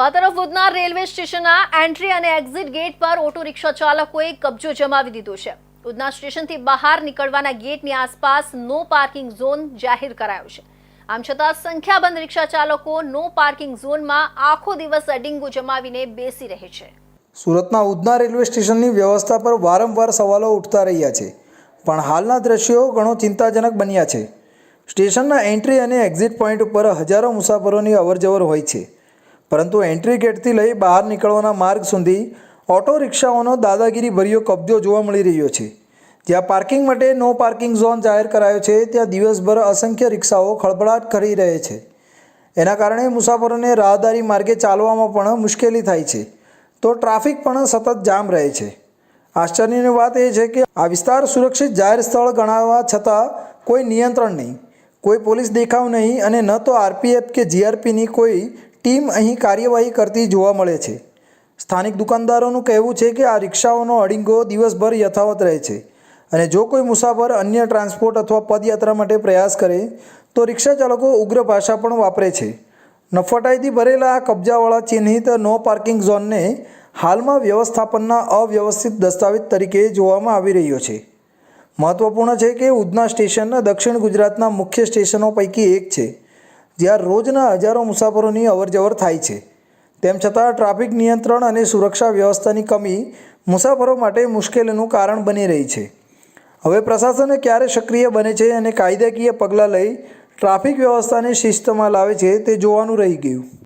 આ તરફ ઉધના રેલવે સ્ટેશનના એન્ટ્રી અને એક્ઝિટ ગેટ પર ઓટો રિક્ષા ચાલકોએ કબજો જમાવી દીધો છે. ઉધના સ્ટેશનથી બહાર નીકળવાના ગેટની આસપાસ નો પાર્કિંગ ઝોન જાહેર કરાયો છે. આમ છતાં સંખ્યાબંધ રિક્ષા ચાલકો નો પાર્કિંગ ઝોનમાં આખો દિવસ અડિંગો જમાવીને બેસી રહે છે. સુરતના ઉધના રેલવે સ્ટેશનની વ્યવસ્થા પર વારંવાર સવાલો ઉઠતા રહ્યા છે. પણ હાલના દ્રશ્યો ઘણો ચિંતાજનક બન્યા છે. સ્ટેશનના એન્ટ્રી અને એક્ઝિટ પોઈન્ટ ઉપર હજારો મુસાફરોની અવરજવર હોય છે. પરંતુ એન્ટ્રી ગેટથી લઈ બહાર નીકળવાના માર્ગ સુધી ઓટો રિક્ષાઓનો દાદાગીરી ભર્યો કબજો જોવા મળી રહ્યો છે. જ્યાં પાર્કિંગ માટે નો પાર્કિંગ ઝોન જાહેર કરાયો છે, ત્યાં દિવસભર અસંખ્ય રિક્ષાઓ ખળભળાટ કરી રહે છે. એના કારણે મુસાફરોને રાહદારી માર્ગે ચાલવામાં પણ મુશ્કેલી થાય છે. તો ટ્રાફિક પણ સતત જામ રહે છે. આશ્ચર્યની વાત એ છે કે આ વિસ્તાર સુરક્ષિત જાહેર સ્થળ ગણાવવા છતાં કોઈ નિયંત્રણ નહીં, કોઈ પોલીસ દેખાવ નહીં અને ન તો આરપીએફ કે જીઆરપીની કોઈ ટીમ અહીં કાર્યવાહી કરતી જોવા મળે છે. સ્થાનિક દુકાનદારોનું કહેવું છે કે આ રિક્ષાઓનો અડીંગો દિવસભર યથાવત રહે છે અને જો કોઈ મુસાફર અન્ય ટ્રાન્સપોર્ટ અથવા પદયાત્રા માટે પ્રયાસ કરે, તો રિક્ષા ચાલકો ઉગ્ર ભાષા પણ વાપરે છે. નફટાઈથી ભરેલા આ કબજાવાળા ચિહ્નિત નો પાર્કિંગ ઝોનને હાલમાં વ્યવસ્થાપનના અવ્યવસ્થિત દસ્તાવેજ તરીકે જોવામાં આવી રહ્યો છે. મહત્વપૂર્ણ છે કે ઉધના સ્ટેશન દક્ષિણ ગુજરાતના મુખ્ય સ્ટેશનો પૈકી એક છે. જ્યાં રોજના હજારો મુસાફરોની અવરજવર થાય છે. તેમ છતાં ટ્રાફિક નિયંત્રણ અને સુરક્ષા વ્યવસ્થાની કમી મુસાફરો માટે મુશ્કેલીનું કારણ બની રહી છે. હવે પ્રશાસને ક્યારે સક્રિય બને છે અને કાયદાકીય પગલાં લઈ ટ્રાફિક વ્યવસ્થાને શિસ્તમાં લાવે છે તે જોવાનું રહી ગયું.